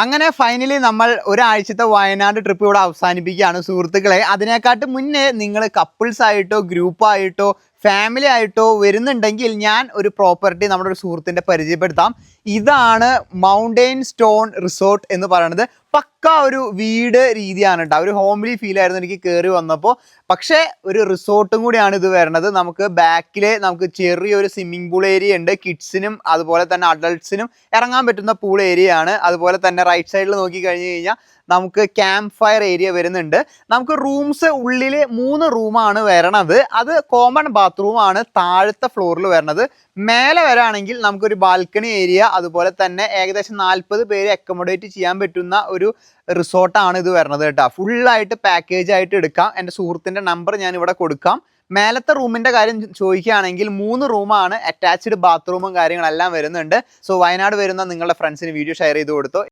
അങ്ങനെ ഫൈനലി നമ്മൾ ഒരാഴ്ചത്തെ വയനാട് ട്രിപ്പ് ഇവിടെ അവസാനിപ്പിക്കുകയാണ്. സുഹൃത്തുക്കളെ അതിനെക്കാട്ട് മുന്നേ നിങ്ങൾ കപ്പിൾസ് ആയിട്ടോ ഗ്രൂപ്പായിട്ടോ ഫാമിലി ആയിട്ടോ വരുന്നുണ്ടെങ്കിൽ ഞാൻ ഒരു പ്രോപ്പർട്ടി നമ്മുടെ ഒരു സുഹൃത്തിന്റെ പരിചയപ്പെടുത്താം. ഇതാണ് മൗണ്ടെയിൻ സ്റ്റോൺ റിസോർട്ട് എന്ന് പറയുന്നത്. പക്ക ഒരു വീട് രീതിയാണ് കേട്ടോ ഒരു ഹോംലി ഫീൽ ആയിരുന്നു എനിക്ക് കയറി വന്നപ്പോൾ പക്ഷേ ഒരു റിസോർട്ടും കൂടിയാണ് ഇത് വരുന്നത്. നമുക്ക് ബാക്കിൽ നമുക്ക് ചെറിയൊരു സ്വിമ്മിംഗ് പൂൾ ഏരിയ ഉണ്ട്. കിഡ്സിനും അതുപോലെ തന്നെ അഡൾട്ട്സിനും ഇറങ്ങാൻ പറ്റുന്ന പൂൾ ഏരിയ ആണ്. അതുപോലെ തന്നെ റൈറ്റ് സൈഡിൽ നോക്കി കഴിഞ്ഞ് കഴിഞ്ഞാൽ നമുക്ക് ക്യാമ്പ് ഫയർ ഏരിയ വരുന്നുണ്ട്. നമുക്ക് റൂംസ് ഉള്ളിൽ മൂന്ന് റൂമാണ് വരണത്. അത് കോമൺ ബാത്റൂമാണ് താഴത്തെ ഫ്ലോറിൽ വരണത്. മേലെ വരാണെങ്കിൽ നമുക്കൊരു ബാൽക്കണി ഏരിയ അതുപോലെ തന്നെ ഏകദേശം നാൽപ്പത് പേര് അക്കോമഡേറ്റ് ചെയ്യാൻ പറ്റുന്ന ഒരു റിസോർട്ടാണ് ഇത് വരുന്നത് കേട്ടോ. ഫുള്ളായിട്ട് പാക്കേജ് ആയിട്ട് എടുക്കാം. എന്റെ സുഹൃത്തിന്റെ നമ്പർ ഞാൻ ഇവിടെ കൊടുക്കാം. മേലത്തെ റൂമിന്റെ കാര്യം ചോദിക്കുകയാണെങ്കിൽ മൂന്ന് റൂമാണ് അറ്റാച്ച്ഡ് ബാത്റൂമും കാര്യങ്ങളെല്ലാം വരുന്നുണ്ട്. സോ വയനാട് വരുന്ന നിങ്ങളുടെ ഫ്രണ്ട്സിന് വീഡിയോ ഷെയർ ചെയ്ത് കൊടുത്തോ.